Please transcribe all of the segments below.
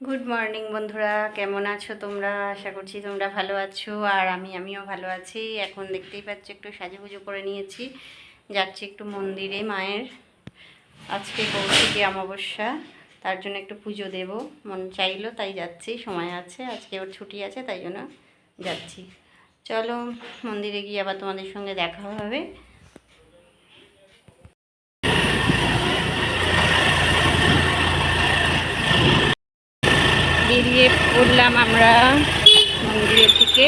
Good morning বন্ধুরা। কেমন আছো তোমরা? আশা করছি তোমরা ভালো আছো, আর আমি, আমিও ভালো আছি। এখন দেখতেই পাচ্ছ, একটু সাজুগুজু করে নিয়েছি। যাচ্ছি একটু মন্দিরে মায়ের। আজকে কৌশিকী অমাবস্যা, তার জন্য একটু পুজো দেব। মন চাইলো, তাই যাচ্ছি। সময় আছে, আজকে ওর ছুটি আছে, তাই জন্য যাচ্ছি। চলো, মন্দিরে গিয়ে আবার তোমাদের সঙ্গে দেখা হবে। বেরিয়ে পড়লাম আমরা মন্দিরের থেকে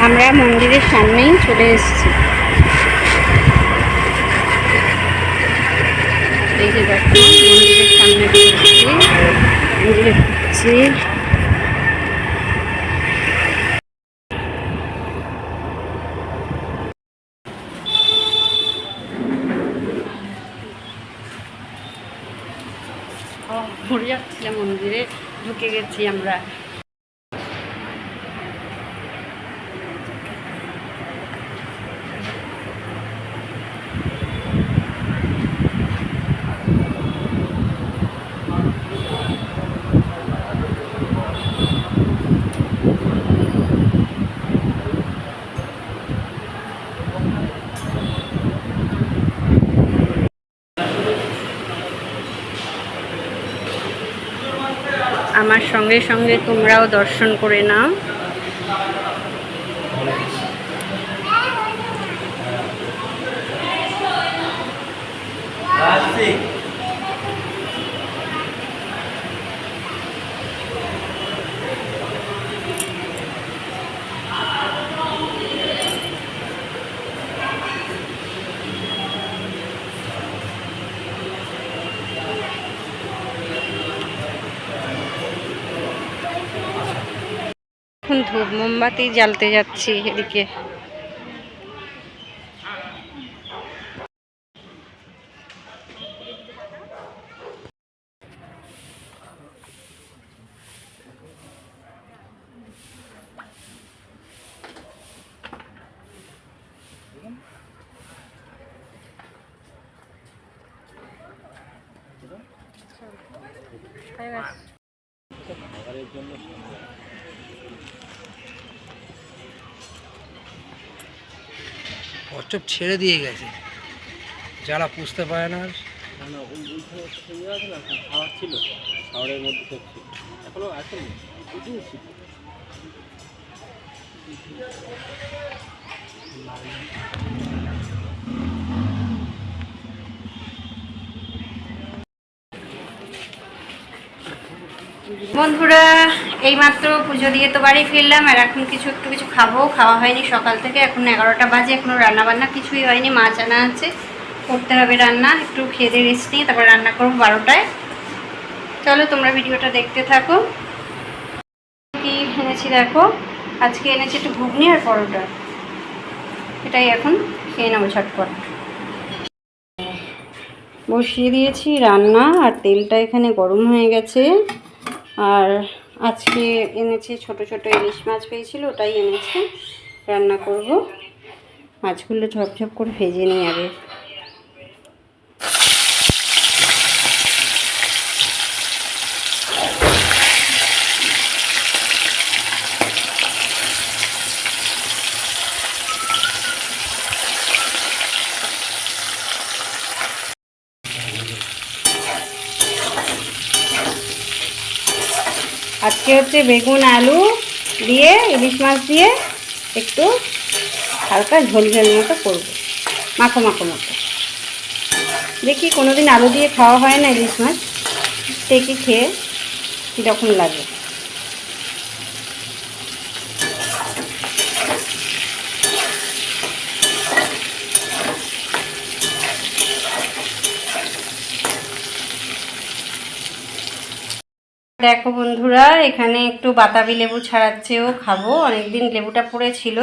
আমরা মন্দিরের সামনেই চলে এসেছি। এই যে দেখো, মন্দিরের সামনে ঢুকছি মন্দিরে ও, ঘুরে যাচ্ছিলাম মন্দিরে ঢুকে গেছি আমরা আমার সঙ্গে সঙ্গে তোমরাও দর্শন করে নাও। এখন ধূপ মোমবাতি জ্বালতে যাচ্ছি এদিকে কচ্ছপ ছেড়ে দিয়ে গেছে। যারা পুষতে পারে না খাওয়ার খাওয়ারের মধ্যে সব এখনও আছে ছিল। বন্ধুরা এইমাত্র পুজো দিয়ে তো বাড়ি ফিরলাম, আর এখন কিছু একটু কিছু খাব। খাওয়া হয়নি সকাল থেকে, এখন এগারোটা বাজে, এখনও রান্না বান্না কিছুই হয়নি মাছ আনা আছে। করতে হবে রান্না, একটু খেয়ে দিয়ে রেস্ট নিয়ে তারপর রান্না করব বারোটায়। চলো তোমরা ভিডিওটা দেখতে থাকো। কি এনেছি দেখো? আজকে এনেছি একটু ঘুগনি আর পরোটা। এটাই এখন খেয়ে নেব ঝটপট। বসিয়ে দিয়েছি রান্না, আর তেলটা এখানে গরম হয়ে গেছে। আর আজকে এনেছি ছোট ছোট ইলিশ মাছ পেয়েছিল, ওটাই এনেছি। রান্না করব। মাছগুলো ঝপঝপ করে ভেজে নিই আগে। আজকে হচ্ছে বেগুন, আলু দিয়ে, ইলিশ মাছ দিয়ে একটু হালকা ঝোল ঝোল মতো করব। মাখো মাখো মতো দেখি কোনোদিন আলু দিয়ে খাওয়া হয় না ইলিশ মাছ দেখি খেয়ে কীরকম লাগে? দেখো বন্ধুরা, এখানে একটু বাতাবি লেবু ছাড়াচ্ছেও খাব। অনেকদিন লেবুটা পড়েছিল,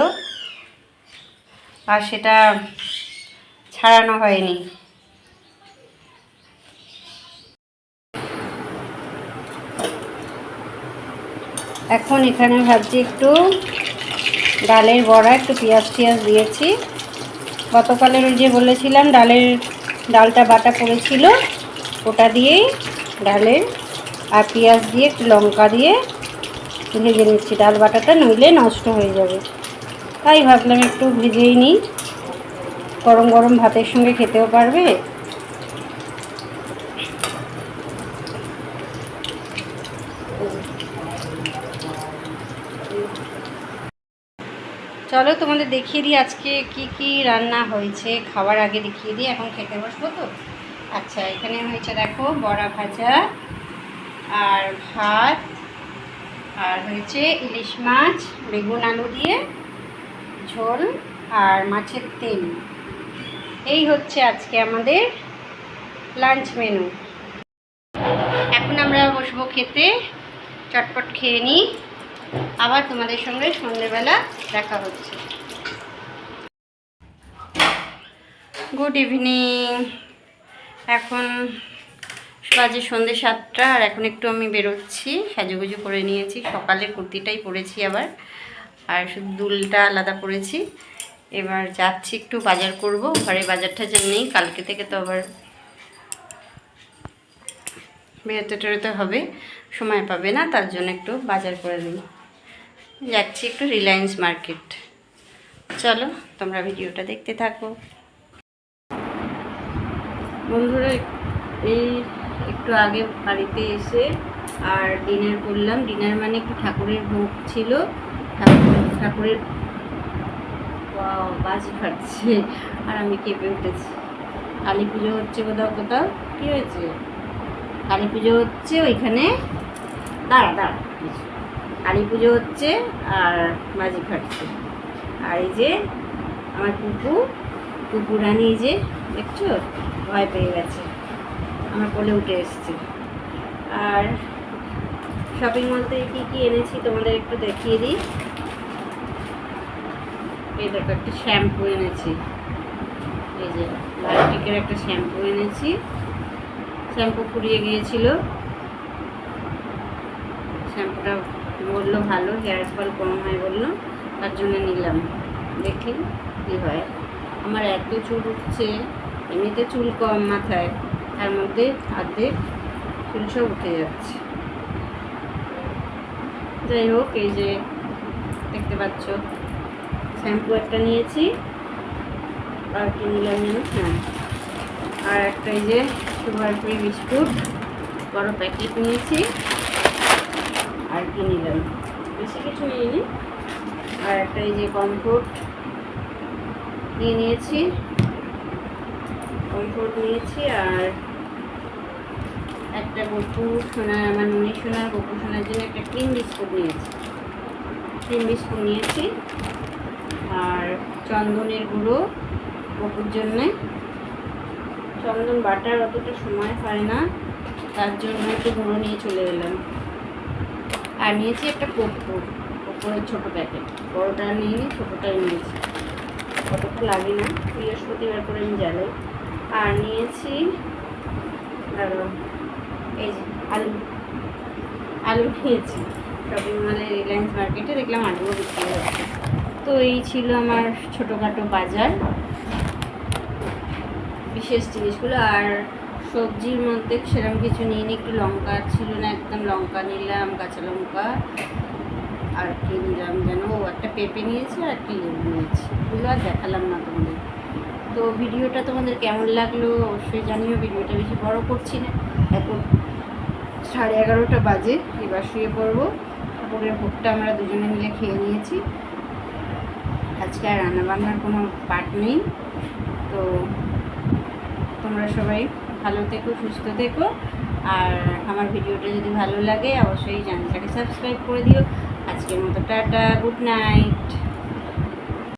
আর সেটা ছাড়ানো হয়নি। এখন এখানে ভাবছি একটু ডালের বড়া, একটু পেঁয়াজ টিয়াজ দিয়েছি। গতকালের ওই যে বলেছিলাম, ডালের ডালটা বাটা পড়েছিল, ওটা দিয়েই ডালের আর পেঁয়াজ দিয়ে একটু লঙ্কা দিয়ে ভেজে নিচ্ছি। ডাল বাটাটা নইলে নষ্ট হয়ে যাবে। তাই ভাবলাম একটু ভেজেই নিই। গরম গরম ভাতের সঙ্গে খেতেও পারবে। চলো তোমাদের দেখিয়ে দিই আজকে কি কি রান্না হয়েছে। খাবার আগে দেখিয়ে দিই, এখন খেতে বসবো তো? আচ্ছা এখানে হয়েছে দেখো বড়া ভাজা আর ভাত, আর হয়েছে ইলিশ মাছ, বেগুন আলু দিয়ে, ঝোল আর মাছের তেল। এই হচ্ছে আজকে আমাদের লাঞ্চ মেনু। এখন আমরা বসবো খেতে, চটপট খেয়ে নিই। আবার তোমাদের সঙ্গে সন্ধেবেলা দেখা হচ্ছে। গুড ইভিনিং এখন বাজে সন্ধে সাতটা, আর এখন একটু আমি বেরোচ্ছি। সাজুগুজু করে নিয়েছি। সকালে কুর্তিটাই পরেছি আবার, আর শুধু দুলটা আলাদা পরেছি। এবার যাচ্ছি একটু বাজার করব। ঘরে বাজার টাজার নেই, কালকে থেকে তো আবার বেরোতে টেরোতে হবে, সময় পাবে না, তার জন্য একটু বাজার করে নিই। যাচ্ছি একটু রিলায়েন্স মার্কেট। চলো, তোমরা ভিডিওটা দেখতে থাকো। বন্ধুরা, এই একটু আগে বাড়িতে এসে আর ডিনার করলাম। ডিনার মানে একটু ঠাকুরের ভোগ ছিল। ঠাকুর ঠাকুরের বাজি ফাটছে। আর আমি কেঁপে উঠেছি। কালী পুজো হচ্ছে কোথাও কোথাও? কী হয়েছে? কালী পুজো হচ্ছে ওইখানে দাঁড়া দাঁড়া কালী পুজো হচ্ছে আর বাজি ফাটছে। আর এই যে আমার কুকু কুকু রানী যে, দেখছ? ভয় পেয়ে গেছে। আমার কোলে উঠে এসছে। আর শপিং মল থেকে কী কী এনেছি তোমাদের একটু দেখিয়ে দিই। এই দেখো একটা শ্যাম্পু এনেছি। এই যে বায়োটিকের একটা শ্যাম্পু এনেছি। শ্যাম্পু ফুরিয়ে গিয়েছিল। শ্যাম্পুটা বলল ভালো হেয়ার ফল কম হয় বলল, তার জন্য নিলাম। দেখি কী হয়। আমার এত চুল উঠছে, এমনিতে চুল কম মাথায়। তার মধ্যে অর্ধেক চুল সব উঠে যাচ্ছে। যাই হোক, এই যে দেখতে পাচ্ছ, শ্যাম্পু একটা নিয়েছি আর কি নিলাম যেন হ্যাঁ। আর একটা এই যে সুগার ফ্রি বিস্কুট, বড় প্যাকেট নিয়েছি, আর কি নিলাম? বেশি কিছু নিইনি। আর একটা এই যে কমফোর্ট নিয়ে নিয়েছি। কমফোর্ট নিয়েছি আর একটা গপু সোনা, আমার মনি সোনার, গপু সোনার জন্য একটা ক্রিম বিস্কুট নিয়েছি। ক্রিম বিস্কুট নিয়েছি আর চন্দনের গুঁড়ো গপুর জন্যে। চন্দন বাটার অতটা সময় হয় না, তার জন্য একটু গুঁড়ো নিয়ে চলে এলাম। আর নিয়েছি একটা কর্পূর কর্পূরের ছোটো প্যাকেট। বড়োটা নিয়ে ছোটোটাই নিয়েছি। অতটা লাগে না, বৃহস্পতিবার করে আমি জ্বালাই। আর নিয়েছি এই আলু। আলু নিয়েছি শপিং মলে রিলায়েন্স মার্কেটে দেখলাম আলুও বিক্রি হচ্ছে। তো এই ছিল আমার ছোটোখাটো বাজার। বিশেষ জিনিসগুলো, আর সবজির মধ্যে সেরকম কিছু নিয়ে একটু লঙ্কা ছিল না একদম, লঙ্কা নিলাম, কাঁচা লঙ্কা, আর কি নিলাম যেন। ও একটা পেঁপে নিয়েছি আর একটা লেবু নিয়েছি। এগুলো আর দেখালাম না তোমাদের। তো ভিডিওটা তোমাদের কেমন লাগল? অবশ্যই জানিও, ভিডিওটা বেশি বড় করছি না। এখন সাড়ে এগারোটা বাজে, এবার শুয়ে পড়ব। ঠাকুরের ভোগটা আমরা দুজনে মিলে খেয়ে নিয়েছি। আজকে আর রান্নাবান্নার কোনো পার্ট নেই। তো তোমরা সবাই ভালো থেকো, সুস্থ থেকো। আর আমার ভিডিওটা যদি ভালো লাগে, অবশ্যই চ্যানেলটাকে সাবস্ক্রাইব করে দিও। আজকের মতো টাটা, গুড নাইট।